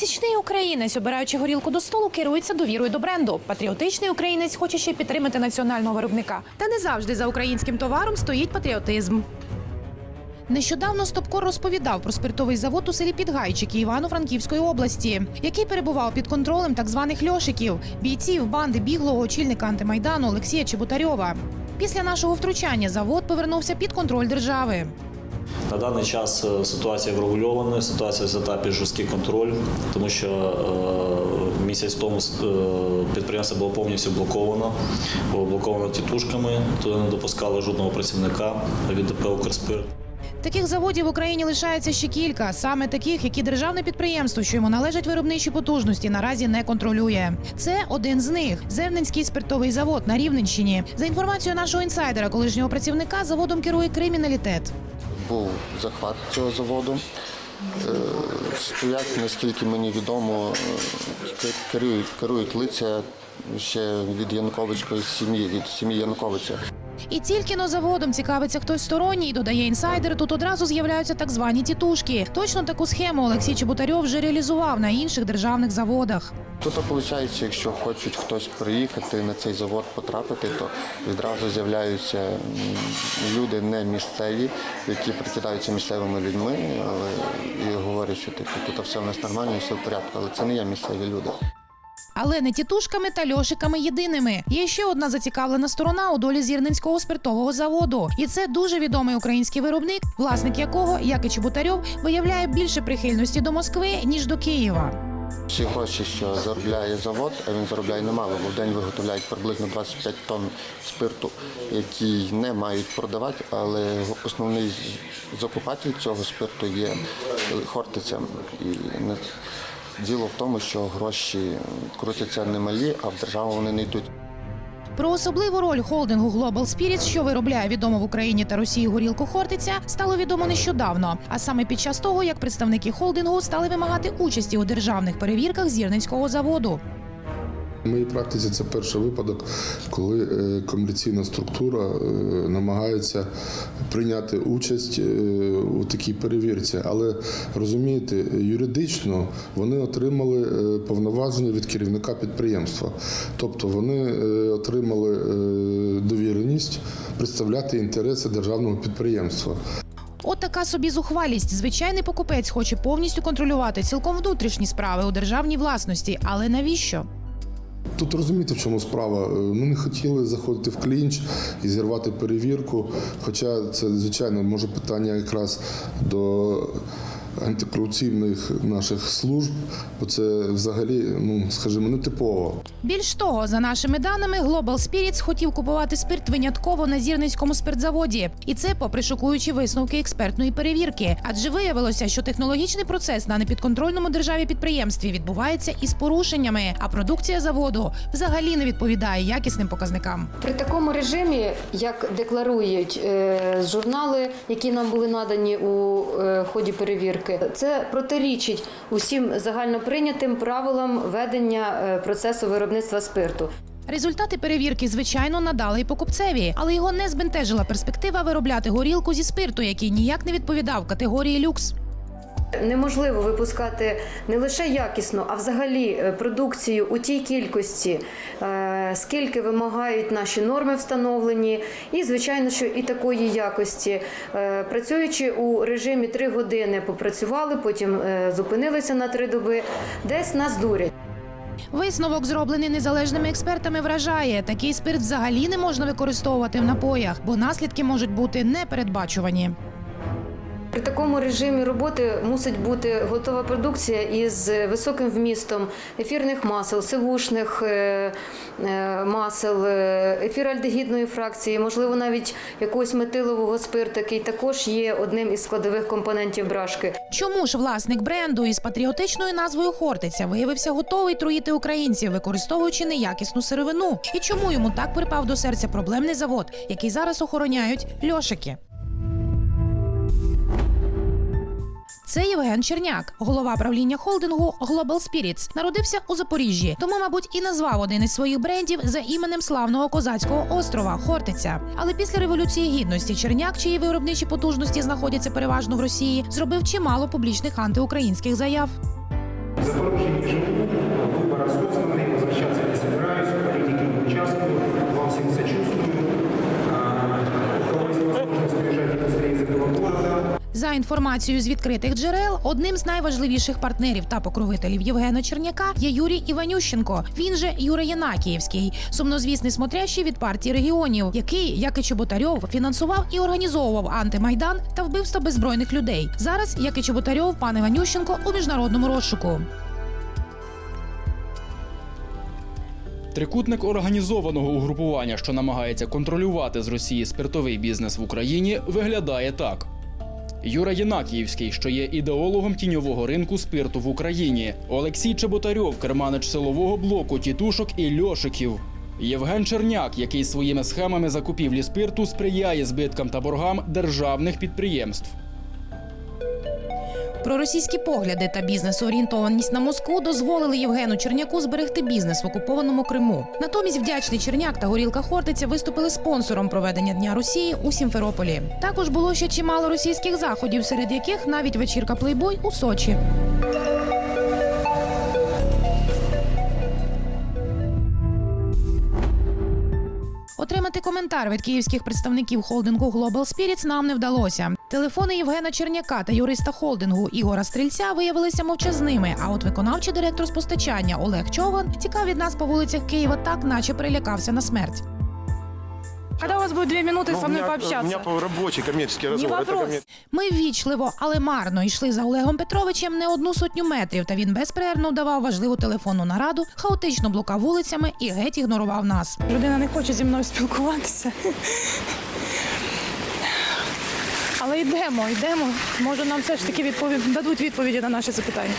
Пересічний українець, обираючи горілку до столу, керується довірою до бренду. Патріотичний українець хоче ще підтримати національного виробника. Та не завжди за українським товаром стоїть патріотизм. Нещодавно Стопкор розповідав про спиртовий завод у селі Підгайчики Івано-Франківської області, який перебував під контролем так званих льошиків, бійців банди біглого очільника антимайдану Олексія Чеботарьова. Після нашого втручання завод повернувся під контроль держави. На даний час е, ситуація врегульована, ситуація взята під жорсткий контроль, тому що е, місяць тому е, підприємство було повністю блоковано, було блоковано тітушками, туди не допускали жодного працівника від ДП «Укрспирт». Таких заводів в Україні лишається ще кілька, саме таких, які державне підприємство, що йому належать виробничі потужності, наразі не контролює. Це один з них Зерненський спиртовий завод на Рівненщині. За інформацією нашого інсайдера, колишнього працівника, заводом керує криміналітет. Був захват цього заводу. Е, Стоять, наскільки мені відомо, е, керують, керують лиця ще від Януковицької сім'ї, від сім'ї Януковича. І тільки но заводом цікавиться хтось сторонній, додає інсайдер. Тут одразу з'являються так звані тітушки. Точно таку схему Олексій Чеботарьов вже реалізував на інших державних заводах. Тут виходить, якщо хочуть хтось приїхати на цей завод потрапити, то відразу з'являються люди не місцеві, які прикидаються місцевими людьми але, і говорять, що типу, тут все в нас нормально, все в порядку, але це не є місцеві люди. Але не тітушками та льошиками єдиними. Є ще одна зацікавлена сторона у долі зірненського спиртового заводу. І це дуже відомий український виробник, власник якого, як і Чеботарьов, виявляє більше прихильності до Москви ніж до Києва. Всі гроші, що заробляє завод, а він заробляє немало, бо в день виготовляють приблизно 25 тонн спирту, який не мають продавати, але основний закупатель цього спирту є Хортиця. І діло в тому, що гроші крутяться немалі, а в державу вони не йдуть. Про особливу роль холдингу Global Spirits, що виробляє відому в Україні та Росії горілку Хортиця, стало відомо нещодавно. А саме під час того, як представники холдингу стали вимагати участі у державних перевірках зірненського заводу. В моїй практиці це перший випадок, коли е, комерційна структура е, намагається прийняти участь е, у такій перевірці. Але розумієте, юридично вони отримали повноваження від керівника підприємства. Тобто вони отримали довіреність представляти інтереси державного підприємства. От така собі зухвалість. Звичайний покупець хоче повністю контролювати цілком внутрішні справи у державній власності. Але навіщо? Тут розумієте, в чому справа. Е, Ми не хотіли заходити в клінч і зірвати перевірку. Хоча це, звичайно, може питання якраз до антикорупційних наших служб, бо це взагалі, ну скажімо, нетипово. Більш того, за нашими даними, Global Spirits хотів купувати спирт винятково на зірницькому спиртзаводі, і це попри шокуючі висновки експертної перевірки. Адже виявилося, що технологічний процес на непідконтрольному державі підприємстві відбувається із порушеннями, а продукція заводу взагалі не відповідає якісним показникам. При такому режимі, як декларують е, журнали, які нам були надані у е, ході перевірки, це протирічить усім загальноприйнятим правилам ведення е, процесу виробництва спирту. Результати перевірки, звичайно, надали й покупцеві, але його не збентежила перспектива виробляти горілку зі спирту, який ніяк не відповідав категорії люкс. Неможливо випускати не лише якісну, а взагалі е, продукцію у тій кількості, е, скільки вимагають наші норми встановлені, і звичайно, що і такої якості. Е, Працюючи у режимі 3 години, попрацювали, потім зупинилися на 3 доби, десь нас дурять. Висновок, зроблений незалежними експертами, вражає. Такий спирт взагалі не можна використовувати в напоях, бо наслідки можуть бути непередбачувані. При такому режимі роботи мусить бути готова продукція із високим вмістом ефірних масел, сивушних е, е, масел, е, ефіральдегідної фракції, можливо, навіть якогось метилового спирту, який також є одним із складових компонентів брашки. Чому ж власник бренду із патріотичною назвою Хортиця виявився готовий труїти українців, використовуючи неякісну сировину? І чому йому так припав до серця проблемний завод, який зараз охороняють льошики? Це Євген Черняк, голова правління холдингу Global Spirits. Народився у Запоріжжі, тому, мабуть, і назвав один із своїх брендів за іменем славного козацького острова Хортиця. Але після революції гідності Черняк, чиї виробничі потужності знаходяться переважно в Росії, зробив чимало публічних антиукраїнських заяв. Запорожье не живу, выбор осознанный, возвращаться За інформацією з відкритих джерел, одним з найважливіших партнерів та покровителів Євгена Черняка є Юрій Іванющенко. Він же Юра Єнакіївський, сумнозвісний смотрящий від партії регіонів, який, як і Чоботарьов, фінансував і організовував антимайдан та вбивство беззбройних людей. Зараз, як і Чоботарьов, пан Іванющенко у міжнародному розшуку. Трикутник організованого угрупування, що намагається контролювати з Росії спиртовий бізнес в Україні, виглядає так. Юра Єнакіївський, що є ідеологом тіньового ринку спирту в Україні, Олексій Чеботарьов, керманич силового блоку тітушок і льошиків. Євген Черняк, який своїми схемами закупівлі спирту сприяє збиткам та боргам державних підприємств. Проросійські погляди та бізнес-орієнтованість на Москву дозволили Євгену Черняку зберегти бізнес в окупованому Криму. Натомість вдячний Черняк та горілка Хортиця виступили спонсором проведення Дня Росії у Сімферополі. Також було ще чимало російських заходів, серед яких навіть вечірка плейбой у Сочі. Отримати коментар від київських представників холдингу Global Spirits нам не вдалося. Телефони Євгена Черняка та юриста холдингу Ігора Стрільця виявилися мовчазними. А от виконавчий директор з постачання Олег Човган тікав від нас по вулицях Києва так, наче прилякався на смерть. Когда у вас будет две минуты Ну, со мной пообщаться? У меня по рабочий коммерческий Не разговор. Это вопрос. Ми ввічливо, але марно йшли за Олегом Петровичем не одну сотню метрів, та він безперервно давав важливу телефонну нараду, хаотично блукав вулицями і геть ігнорував нас. Людина не хоче зі мною спілкуватися. Але йдемо, йдемо. Може, нам все ж таки відповідь дадуть відповіді на наші запитання.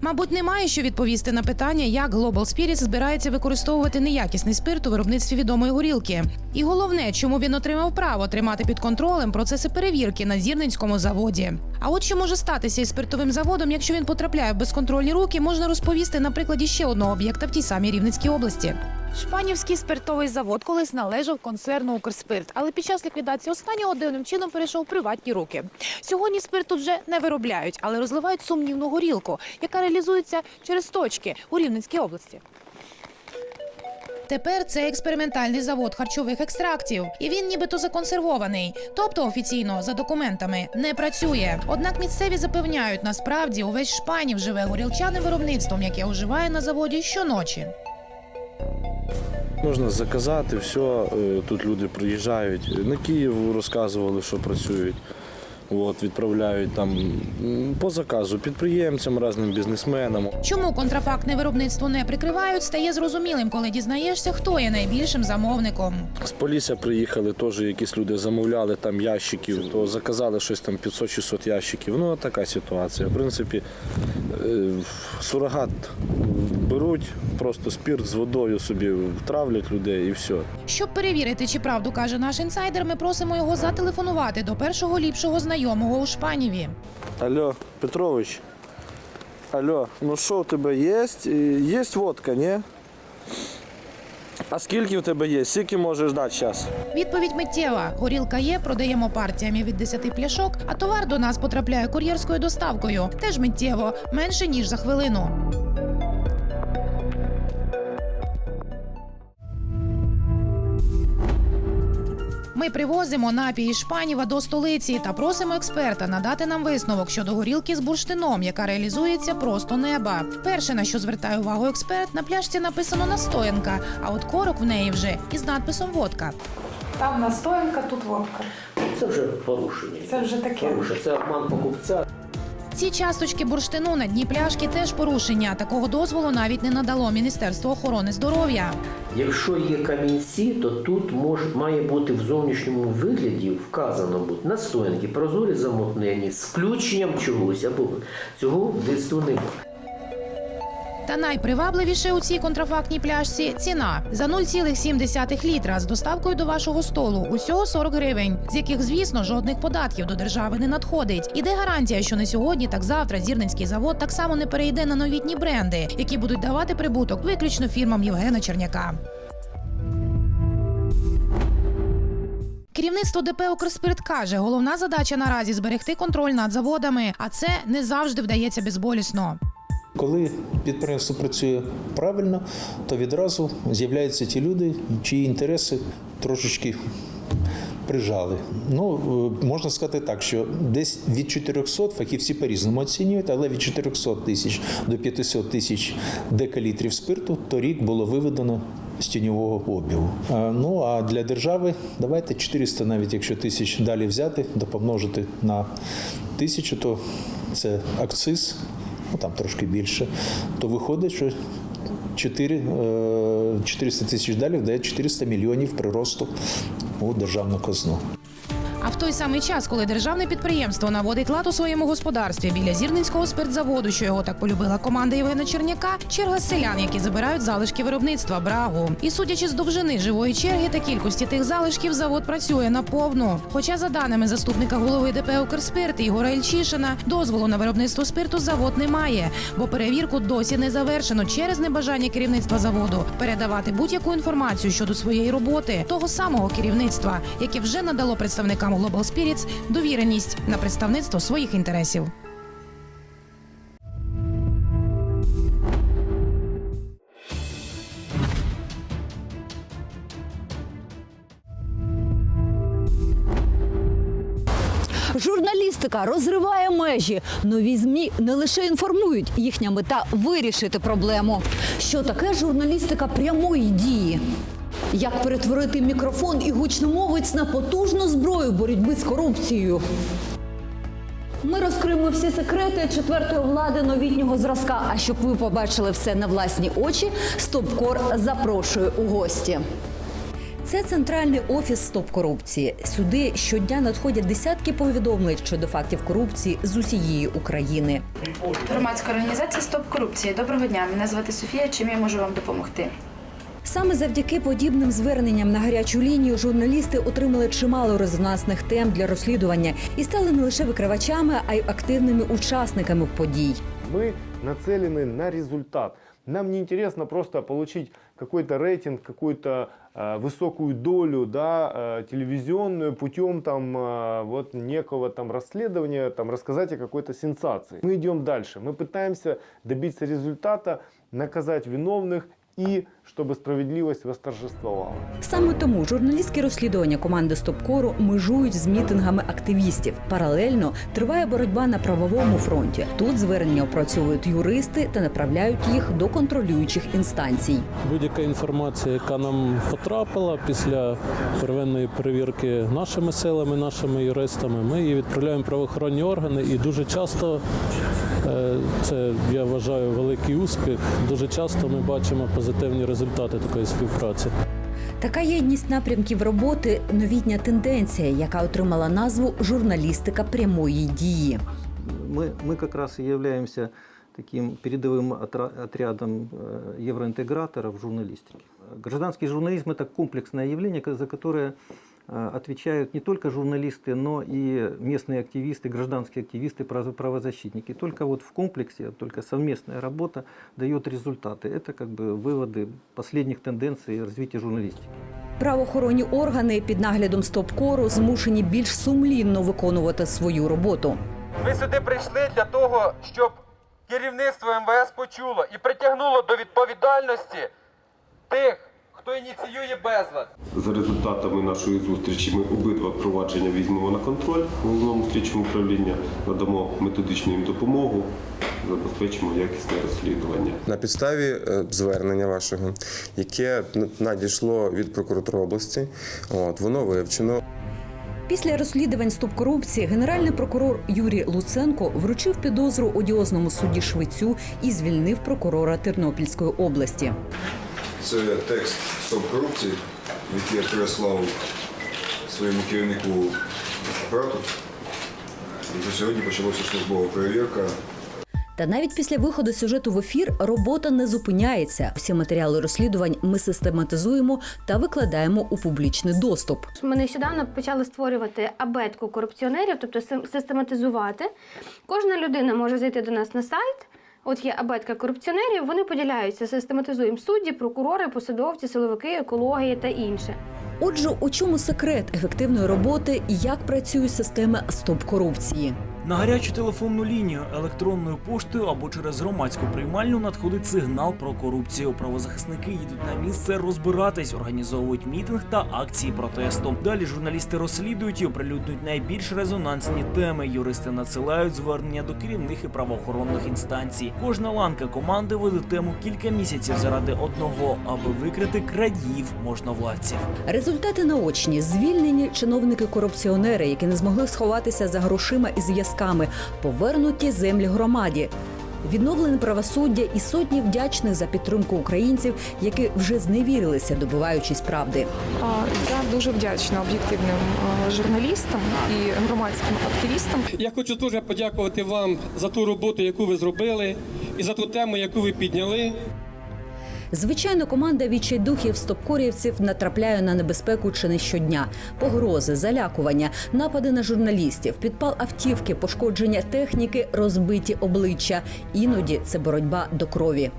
Мабуть, немає що відповісти на питання, як Global Spirits збирається використовувати неякісний спирт у виробництві відомої горілки. І головне, чому він отримав право тримати під контролем процеси перевірки на зірненському заводі. А от що може статися із спиртовим заводом, якщо він потрапляє в безконтрольні руки, можна розповісти на прикладі ще одного об'єкта в тій самій Рівненській області. Шпанівський спиртовий завод колись належав концерну Укрспирт, але під час ліквідації останнього дивним чином перейшов у приватні руки. Сьогодні спирт тут вже не виробляють, але розливають сумнівну горілку, яка реалізується через точки у Рівненській області. Тепер це експериментальний завод харчових екстрактів, і він нібито законсервований, тобто офіційно за документами не працює. Однак місцеві запевняють, насправді увесь шпанів живе горілчаним виробництвом, яке оживає на заводі щоночі. Можна заказати, все. е, Тут люди приїжджають. На Київ розказували, що працюють. От, відправляють там по заказу підприємцям, різним бізнесменам. Чому контрафактне виробництво не прикривають, стає зрозумілим, коли дізнаєшся, хто є найбільшим замовником. З Полісся приїхали, теж якісь люди замовляли там ящиків, то заказали щось там 500-600 ящиків. Ну, така ситуація. В принципі, е, сурогат беруть, просто спірт з водою собі травлять людей і все. Щоб перевірити, чи правду каже наш інсайдер, ми просимо його зателефонувати до першого ліпшого знайомого у Шпаніві. Алло, Петрович. Алло, ну що у тебе є? Є водка, ні? А скільки в тебе є? Скільки можеш дати зараз? Відповідь миттєва. Горілка є, продаємо партіями від 10 пляшок, а товар до нас потрапляє кур'єрською доставкою. Теж миттєво, менше ніж за хвилину. Ми привозимо напій із Шпаніва до столиці та просимо експерта надати нам висновок щодо горілки з бурштином, яка реалізується просто неба. Перше, на що звертає увагу експерт, на пляшці написано настоянка, а от корок в неї вже із надписом водка. Там настоянка, тут водка. Це вже порушення. Це вже таке. Порушення. Це обман покупця. Ці часточки бурштину на дні пляшки теж порушення. Такого дозволу навіть не надало Міністерство охорони здоров'я. Якщо є камінці, то тут мож, має бути в зовнішньому вигляді вказано бути настоянки, прозорі замутнені з включенням чогось або цього немає. Та найпривабливіше у цій контрафактній пляшці ціна за 0,7 літра з доставкою до вашого столу. Усього 40 гривень, з яких, звісно, жодних податків до держави не надходить. І де гарантія, що не сьогодні, так завтра зірненський завод так само не перейде на новітні бренди, які будуть давати прибуток виключно фірмам Євгена Черняка. Керівництво ДП «Укрспирт» каже, головна задача наразі зберегти контроль над заводами, а це не завжди вдається безболісно. Коли підприємство працює правильно, то відразу з'являються ті люди, чиї інтереси трошечки прижали. Ну, е, можна сказати так, що десь від 400, фахівці по-різному оцінюють, але від 400 тисяч до 500 тисяч декалітрів спирту торік було виведено з тіньового обігу. Ну а для держави давайте 400, навіть якщо тисяч далі взяти, то помножити на тисячу, то це акциз, там трошки більше, то виходить, що 4, е, 400 тисяч далі дає 400 мільйонів приросту у державну казну. А в той самий час, коли державне підприємство наводить лад у своєму господарстві біля зірницького спиртзаводу, що його так полюбила команда Євгена Черняка, черга селян, які забирають залишки виробництва брагу. І судячи з довжини живої черги та кількості тих залишків, завод працює наповну. Хоча, за даними заступника голови ДП «Укрспирт» Ігора Ільчишина, дозволу на виробництво спирту завод не має, бо перевірку досі не завершено через небажання керівництва заводу передавати будь-яку інформацію щодо своєї роботи того самого керівництва, яке вже надало представникам Global Spirits довіреність на представництво своїх інтересів. Журналістика розриває межі. Нові змі не лише інформують, їхня мета вирішити проблему. Що таке журналістика прямої дії? Як перетворити мікрофон і гучномовець на потужну зброю боротьби з корупцією? Ми розкриємо всі секрети четвертої влади новітнього зразка. А щоб ви побачили все на власні очі, Стопкор запрошує у гості. Це центральний офіс Стоп корупції. Сюди щодня надходять десятки повідомлень щодо фактів корупції з усієї України. Громадська організація Стоп корупції. Доброго дня. Мене звати Софія. Чим я можу вам допомогти? Саме завдяки подібним зверненням на гарячу лінію журналісти отримали чимало резонансних тем для розслідування і стали не лише викривачами, а й активними учасниками подій. Мы нацелены на результат. Нам не интересно просто получить какой-то рейтинг, какую-то э, высокую долю, да, э, телевизионную путем там э, вот некого там расследования, там рассказать о какой-то сенсации. Мы идем дальше. Мы пытаемся добиться результата, наказать виновных и чтобы справедливость восторжествовала. Саме тому журналістські розслідування команди Стопкору межують з мітингами активістів. Паралельно триває боротьба на правовому фронті. Тут звернення опрацьовують юристи та направляють їх до контролюючих інстанцій. Будь-яка інформація, яка нам потрапила після первинної перевірки нашими силами, нашими юристами, ми її відправляємо в правоохоронні органи і дуже часто. е, Це я вважаю великий успіх. Дуже часто ми бачимо позитивні результати такої співпраці. Така єдність напрямків роботи новітня тенденція, яка отримала назву журналістика прямої дії. Мы, мы как раз и являемся таким передовым отра- отрядом э, евроинтеграторов журналистики. Гражданский журнализм – это комплексное явление, ко- за которое э, отвечают не только журналисты, но и местные активисты, гражданские активисты, право- правозащитники. Только вот в комплексе, только совместная работа дает результаты. Это как бы выводы последних тенденций развития журналистики. Правоохоронні органи під наглядом Стопкору змушені більш сумлінно виконувати свою роботу. Ми сюди прийшли для того, щоб керівництво МВС почуло і притягнуло до відповідальності тих, хто ініціює безлад. За результатами нашої зустрічі ми обидва провадження візьмемо на контроль в головному слідчому управлінні, надамо методичну їм допомогу, забезпечимо якісне розслідування. На підставі е, звернення вашого, яке надійшло від прокуратури області, от воно вивчено. Після розслідувань стоп корупції генеральний прокурор Юрій Луценко вручив підозру одіозному судді Швецю і звільнив прокурора Тернопільської області. Це текст «Стоп корупції», який я переслав своєму керівнику апарату. І вже сьогодні почалася службова перевірка. Та навіть після виходу сюжету в ефір робота не зупиняється. Всі матеріали розслідувань ми систематизуємо та викладаємо у публічний доступ. Ми нещодавно почали створювати абетку корупціонерів, тобто сим- систематизувати. Кожна людина може зайти до нас на сайт. От є абетка корупціонерів, вони поділяються, систематизуємо судді, прокурори, посадовці, силовики, екології та інше. Отже, у чому секрет ефективної роботи і як працюють системи стоп корупції? На гарячу телефонну лінію, електронною поштою або через громадську приймальню надходить сигнал про корупцію. Правозахисники їдуть на місце розбиратись, організовують мітинг та акції протесту. Далі журналісти розслідують і оприлюднюють найбільш резонансні теми. Юристи надсилають звернення до керівних і правоохоронних інстанцій. Кожна ланка команди веде тему кілька місяців заради одного, аби викрити крадіїв можновладців. Результати наочні звільнені чиновники-корупціонери, які не змогли сховатися за грошима і зв'язками, повернуті землі громаді. Відновлене правосуддя і сотні вдячних за підтримку українців, які вже зневірилися, добиваючись правди. Я дуже вдячна об'єктивним журналістам і громадським активістам. Я хочу дуже подякувати вам за ту роботу, яку ви зробили, і за ту тему, яку ви підняли. Звичайно, команда відчайдухів стопкорівців натрапляє на небезпеку чи не щодня: погрози, залякування, напади на журналістів, підпал автівки, пошкодження техніки, розбиті обличчя. Іноді це боротьба до крові.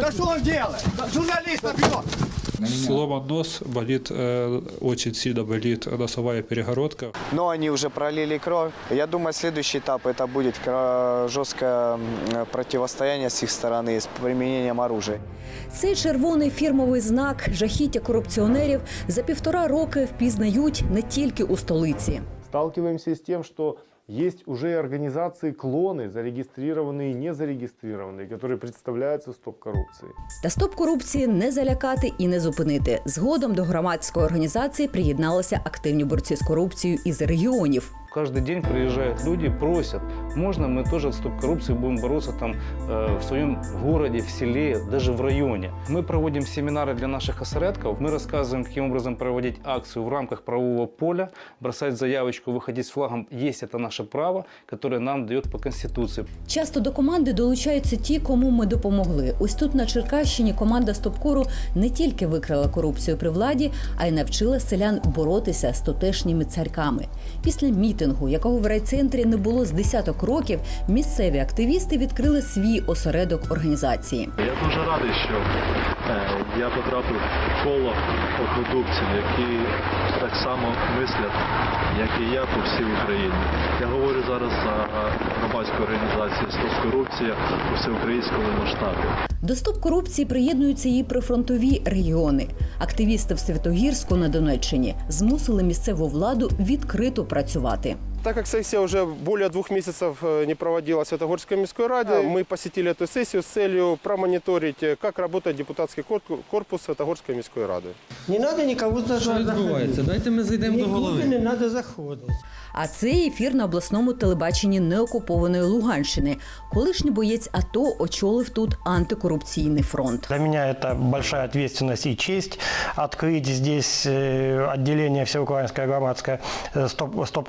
Да что он делает? Журналиста бьет! Сломан нос, болит, э, очень сильно болит носовая перегородка. Но они уже пролили кровь. Я думаю, следующий этап это будет кра- жесткое м, противостояние с их стороны с применением оружия. Цей червоний фірмовий знак жахіття корупціонерів за півтора роки впізнають не тільки у столиці. Сталкиваемся с тем, что есть уже организации клоны, зарегистрированные и не зарегистрированные, которые представляются стоп-коррупции. Та стоп корупції не залякати і не зупинити. Згодом до громадської організації приєдналися активні борці з корупцією із регіонів. Каждый день приезжают люди, просят, можно мы тоже от стоп-коррупции будем бороться там э, в своем городе, в селе, даже в районе. Мы проводим семинары для наших осередков, мы рассказываем, каким образом проводить акцию в рамках правового поля, бросать заявочку, выходить с флагом, есть это наше право, которое нам дает по Конституции. Часто до команди долучаються ті, кому ми допомогли. Ось тут на Черкащині команда Стопкору не тільки викрила корупцію при владі, а й навчила селян боротися з тутешніми царьками. Після мітингу, якого в райцентрі не було з десяток років, місцеві активісти відкрили свій осередок організації. Я дуже радий, що е, я потрапив в коло однодумців, які так само мислять, як і я по всій Україні. Я говорю зараз за громадську організацію «Стоп корупція» у всеукраїнському масштабі. До стоп корупції приєднуються і прифронтові регіони. Активісти в Святогірську на Донеччині змусили місцеву владу відкрито працювати. Так как сессия уже более двух месяцев э, не проводилась в Святогорской міської раді, мы посетили эту сессию с целью промониторить, э, как работает депутатский корпу- корпус Святогорской міської ради. Не треба нікого Що відбувається? Дайте ми зайдемо до голови. Не треба заходити. А це ефір на обласному телебаченні неокупованої Луганщини. Колишній боєць АТО очолив тут антикорупційний фронт. Для меня это большая ответственность и честь открыть здесь э, отделение Всеукраинское громадское э, стоп, стоп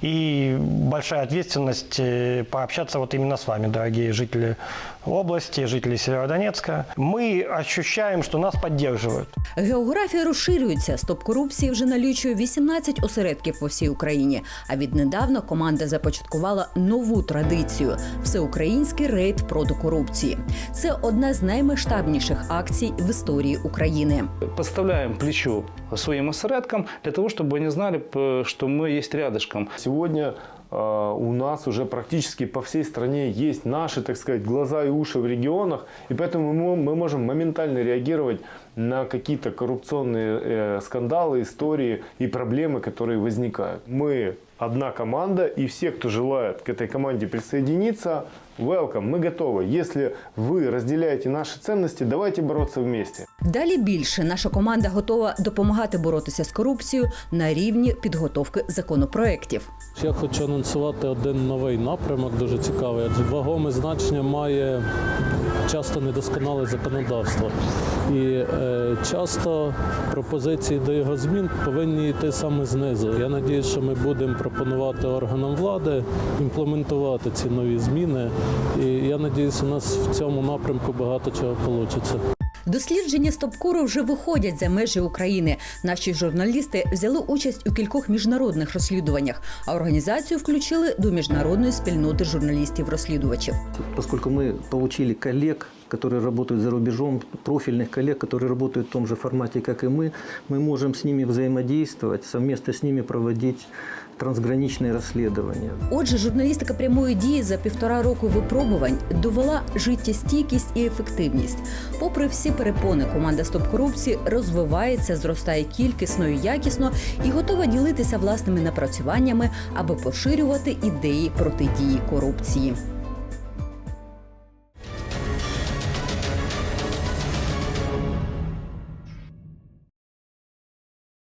и большая ответственность э, пообщаться вот именно с вами, дорогие жители области, жители Северодонецка. Мы ощущаем, что нас поддерживают. Географія розширюється. Стоп корупції вже налічує 18 осередків по всій Україні. А віднедавна команда започаткувала нову традицію всеукраїнський рейд проти корупції. Це одна з наймасштабніших акцій в історії України. Подставляем плечо своим осередкам для того, чтобы они знали, п- что мы есть рядышком. Сегодня э, у нас уже практически по всей стране есть наши, так сказать, глаза и уши в регионах, и поэтому мы, мы можем моментально реагировать на какие-то коррупционные э, скандалы, истории и проблемы, которые возникают. Мы одна команда, и все, кто желает к этой команде присоединиться, welcome, мы готовы. Если вы разделяете наши ценности, давайте бороться вместе. Далі більше наша команда готова допомагати боротися з корупцією на рівні підготовки законопроєктів. Я хочу анонсувати один новий напрямок, дуже цікавий, адже вагоме значення має часто недосконале законодавство. І е, часто пропозиції до його змін повинні йти саме знизу. Я сподіваюся, що ми будемо пропонувати органам влади імплементувати ці нові зміни. І я сподіваюся, у нас в цьому напрямку багато чого вийде. Дослідження Стопкору вже виходять за межі України. Наші журналісти взяли участь у кількох міжнародних розслідуваннях, а організацію включили до міжнародної спільноти журналістів-розслідувачів. Оскільки ми отримали коллег, которые работают за рубежом, профильных коллег, которые работают в том же формате, как и мы, мы можем с ними взаимодействовать, совместно с ними проводить трансграничные расследования. Отже, журналістика прямої дії за півтора року випробувань довела життєстійкість і ефективність. Попри всі перепони, команда Стоп корупції розвивається, зростає кількісно і якісно і готова ділитися власними напрацюваннями, аби поширювати ідеї протидії корупції.